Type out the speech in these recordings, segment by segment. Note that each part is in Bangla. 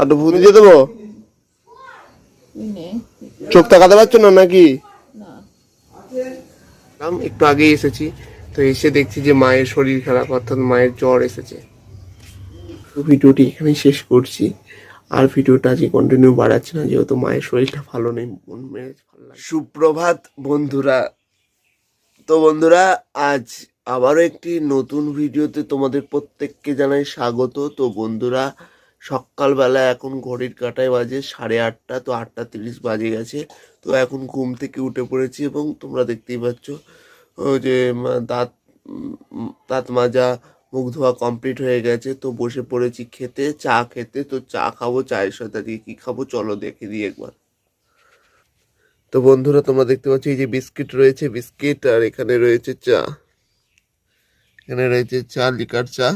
আর ভুতি দিয়ে দেবো? চোখ তাকাতে পারছ না নাকি? একটু আগে এসেছি তো এসে দেখছি যে মায়ের শরীর খারাপ অর্থাৎ মায়ের জ্বর এসেছে। ভিডিওটি এখানেই শেষ করছি। আর ভিডিওটা আজকে কন্টিনিউ বাড়াচ্ছি না যেহেতু মায়ের শরীরটা ভালো নেই মন মেরে ভালো লাগে সুপ্রভাত বন্ধুরা। তো বন্ধুরা আজ আবারও একটি নতুন ভিডিওতে তোমাদের প্রত্যেককে জানাই স্বাগত। তো বন্ধুরা, সকালবেলা এখন ঘড়ির কাটায় বাজে সাড়ে আটটা, তো আটটা তিরিশ বাজে গেছে। তো এখন ঘুম থেকে উঠে পড়েছি এবং তোমরা দেখতেই পাচ্ছ যে দাঁত দাঁত মাজা, মুখ ধোয়া কমপ্লিট হয়ে গেছে। তো বসে পড়েছি খেতে, চা খেতে। তো চা খাব, চায়ের সাথে আজকে কী খাব চলো দেখে দিই একবার। তো বন্ধুরা, তোমরা দেখতে পাচ্ছ এই যে বিস্কিট রয়েছে, বিস্কিট আর এখানে রয়েছে চা। এখানে রয়েছে চা, লিকার চা।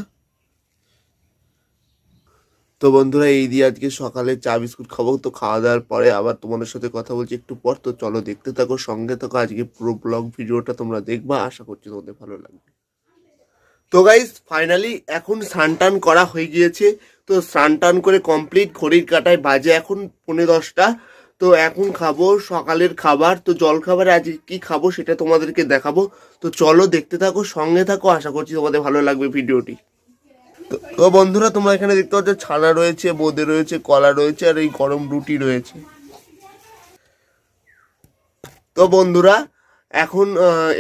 তো বন্ধুরা, এই দিয়ে আজকে সকালে চা, বিস্কুট খাব। তো খাওয়া দাওয়ার পরে আবার তোমাদের সাথে কথা বলছি একটু পর। তো চলো দেখতে থাকো, সঙ্গে থাকো। আজকে পুরো ব্লগ ভিডিওটা তোমরা দেখবা। আশা করছি তোমাদের ভালো লাগবে। তো গাইস ফাইনালি এখন স্নান করা হয়ে গিয়েছে। তো স্নান করে কমপ্লিট ঘড়ির কাটায় বাজে এখন পনেরো দশটা। তো এখন খাব, সকালের খাবার। তো জল খাবারে আজকে কি খাব সেটা তোমাদেরকে দেখাবো। তো চলো দেখতে থাকো, সঙ্গে থাকো। আশা করছি তোমাদের ভালো লাগবে ভিডিওটি। তো- তো বন্ধুরা, তোমরা এখানে দেখতে পাচ্ছ ছানা রয়েছে, বোঁদে রয়েছে, কলা রয়েছে, আর এই গরম রুটি রয়েছে। তো বন্ধুরা এখন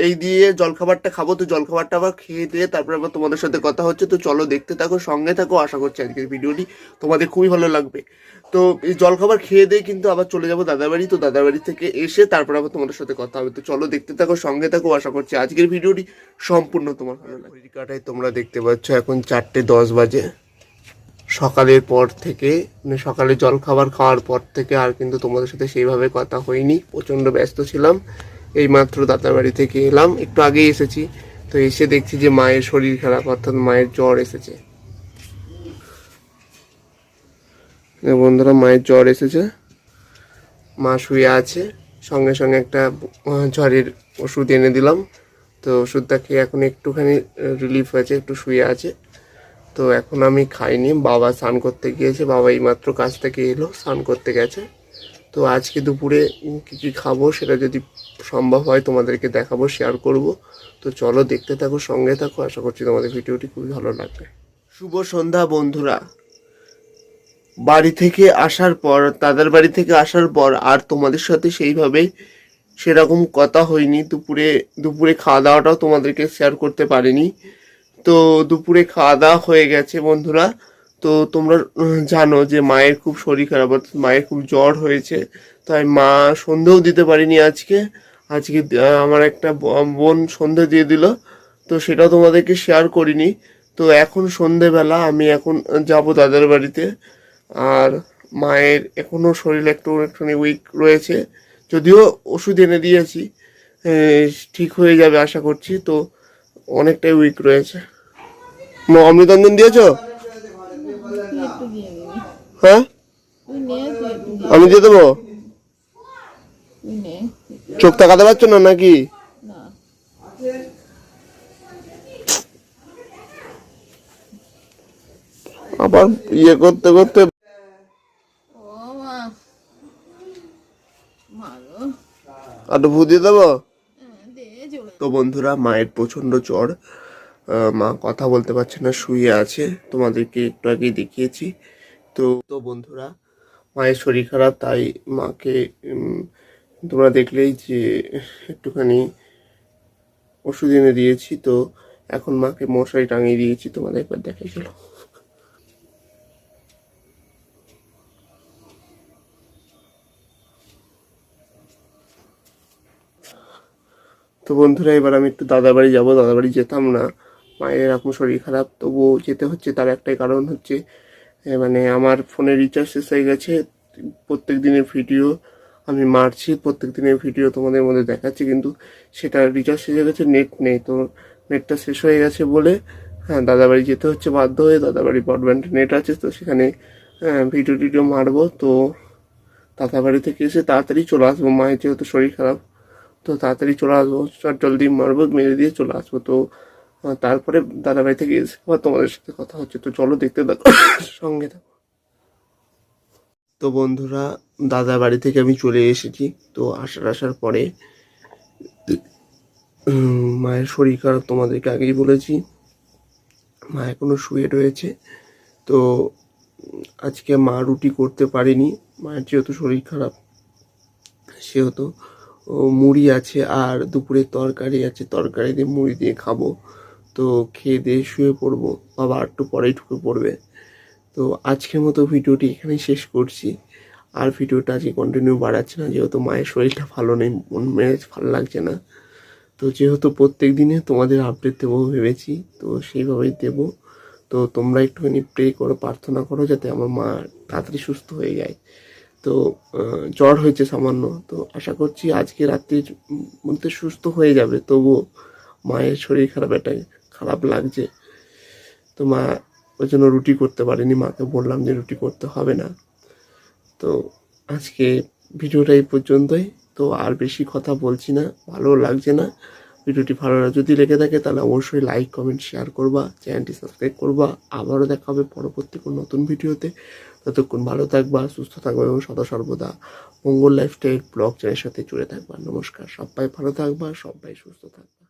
এই দিয়ে জলখাবারটা খাব, তো জলখাবারটা আবার খেয়ে দিয়ে তারপরে আবার তোমাদের সাথে কথা হচ্ছে। তো চলো দেখতে থাকো, সঙ্গে থাকো, আশা করছি আজকের ভিডিওটি তোমাদের খুবই ভালো লাগবে। তো এই জলখাবার খেয়ে দিয়ে কিন্তু আবার চলে যাব দাদার বাড়ি তো দাদার বাড়ি থেকে এসে তারপর আবার তোমাদের সাথে কথা হবে। তো চলো দেখতে থাকো, সঙ্গে থাকো, আশা করছি আজকের ভিডিওটি সম্পূর্ণ তোমার ভালো লাগবে। কাটায় তোমরা দেখতে পাচ্ছ এখন চারটে দশ বাজে। সকালের পর থেকে মানে সকালে জলখাবার খাওয়ার পর থেকে আর কিন্তু তোমাদের সাথে সেইভাবে কথা হয়নি। প্রচণ্ড ব্যস্ত ছিলাম। এই মাত্র দাদার বাড়ি থেকে এলাম। একটু আগেই এসেছি। তো এসে দেখছি যে মায়ের শরীর খারাপ, অর্থাৎ মায়ের জ্বর এসেছে। বন্ধুরা, মায়ের জ্বর এসেছে। মা শুয়ে আছে। সঙ্গে সঙ্গে একটা জ্বরের ওষুধ এনে দিলাম। তো ওষুধটা খেয়ে এখন একটুখানি রিলিফ হয়েছে, একটু শুয়ে আছে। তো এখন আমি খাইনি। বাবা স্নান করতে গিয়েছে। বাবা এইমাত্র কাজ থেকে এলো, স্নান করতে গেছে। তো আজকে দুপুরে কি কি খাব সেটা যদি সম্ভব হয় তোমাদেরকে দেখাবো শেয়ার করব। তো চলো দেখতে থাকো, সঙ্গে থাকো। আশা করছি তোমাদের ভিডিওটি খুবই ভালো লাগবে। শুভ সন্ধ্যা বন্ধুরা। বাড়ি থেকে আসার পর, তাদের বাড়ি থেকে আসার পর আর তোমাদের সাথে সেইভাবে সেরকম কথা হয়নি। দুপুরে দুপুরে খাওয়া দাওয়াটাও তোমাদেরকে শেয়ার করতে পারিনি। তো দুপুরে খাওয়া দাওয়া হয়ে গেছে বন্ধুরা। তো তোমরা জানো যে মায়ের খুব শরীর খারাপ, অর্থাৎ মায়ের খুব জ্বর হয়েছে, তাই মা সন্ধেও দিতে পারিনি আজকে। আজকে আমার একটা বোন সন্ধে দিয়ে দিল, তো সেটাও তোমাদেরকে শেয়ার করিনি। তো এখন সন্ধেবেলা আমি এখন যাব দাদার বাড়িতে, আর মায়ের এখনও শরীর একটু, একটুখানি উইক রয়েছে। যদিও ওষুধ এনে দিয়েছি ঠিক হয়ে যাবে আশা করছি, তো অনেকটাই উইক রয়েছে। অমৃতঞ্জন দিয়েছ? হ্যাঁ? আমি দিয়ে দেবো? চোখ তাকাতে পারছ না নাকি? আবার ইয়ে করতে করতে আর ভু দিয়ে দেবো? তো বন্ধুরা মায়ের প্রচণ্ড আহ, মা কথা বলতে পারছে না শুয়ে আছে। তোমাদেরকে একটু আগেই দেখিয়েছি। তো তো বন্ধুরা, মায়ের শরীর খারাপ, তাই মাকে তোমরা দেখলেই যে একটুখানি ওষুধ এনে দিয়েছি তো এখন মাকে মশারি টাঙিয়ে দিয়েছি, তোমাদের একবার দেখাই চলো। তো বন্ধুরা, এবার আমি একটু দাদা বাড়ি যাব দাদা বাড়ি যেতাম না, মায়ের এরকম শরীর খারাপ, তবুও যেতে হচ্ছে, তার একটাই কারণ হচ্ছে মানে আমার ফোনে রিচার্জ শেষ হয়ে গেছে। প্রত্যেক দিনের ভিডিও আমি মারছি প্রত্যেক দিনের ভিডিও তোমাদের মধ্যে দেখাচ্ছি কিন্তু সেটা রিচার্জ শেষ হয়ে গেছে নেট নেই। তো নেটটা শেষ হয়ে গেছে বলে হ্যাঁ দাদাবাড়ি যেতে হচ্ছে বাধ্য হয়ে দাদাবাড়ি ব্রডব্যান্ড নেট আছে তো সেখানে হ্যাঁ, ভিডিও টিডিও মারবো। তো দাদাবাড়ি থেকে এসে তাড়াতাড়ি চলে আসব। মায়ের যেহেতু শরীর খারাপ তো তাড়াতাড়ি চলে আসব। চট জলদি মারবো মেরে দিয়ে চলে আসব। তো তারপরে দাদা বাড়ি থেকে এসে আবার তোমাদের সাথে কথা হচ্ছে। তো চলো দেখতে থাকো, সঙ্গে থাকো। তো বন্ধুরা দাদা বাড়ি থেকে আমি চলে এসেছি। তো আসার আসার পরে মায়ের শরীর খারাপ তোমাদেরকে আগেই বলেছি। মা এখনও শুয়ে রয়েছে। তো আজকে মা রুটি করতে পারেনি। মায়ের যেহেতু শরীর খারাপ, সেহেতু মুড়ি আছে আর দুপুরের তরকারি আছে। তরকারি দিয়ে মুড়ি দিয়ে খাব। তো খেয়ে দিয়ে শুয়ে পড়ব, বাবা একটু পরেই ঢুকে পড়বে। তো আজকের মতো ভিডিওটি এখানেই শেষ করছি। আর ভিডিওটা আজকে কন্টিনিউ বাড়াচ্ছি না, যেহেতু মায়ের শরীরটা ভালো নেই, মন মেজাজ ভালো লাগছে না। তো যেহেতু প্রত্যেক দিনে তোমাদের আপডেট দেবো ভেবেছি, তো সেইভাবেই দেবো। তো তোমরা একটুখানি প্রে করো, প্রার্থনা করো যাতে আমার মা তাড়াতাড়ি সুস্থ হয়ে যায়। তো জ্বর হয়েছে সামান্য, তো আশা করছি আজকে রাত্রির মধ্যে সুস্থ হয়ে যাবে, তবুও মায়ের শরীর খারাপ এটাই। খারাপ লাগছে। তো মা ওই জন্য রুটি করতে পারেনি। মাকে বললাম যে রুটি করতে হবে না। তো আজকে ভিডিওটা এই পর্যন্তই। তো আর বেশি কথা বলছি না, ভালো লাগছে না। ভিডিওটি ভালো লাগে যদি লেগে থাকে তাহলে অবশ্যই লাইক কমেন্ট শেয়ার করবা চ্যানেলটি সাবস্ক্রাইব করবা। আবারও দেখা হবে পরবর্তী কোনো নতুন ভিডিওতে। ততক্ষণ ভালো থাকবা, সুস্থ থাকবা এবং সদা সর্বদা মঙ্গল লাইফস্টাইল ব্লগ চ্যানেলের সাথে জুড়ে থাকবা। নমস্কার। সবাই ভালো থাকবা, সবাই সুস্থ থাকবা।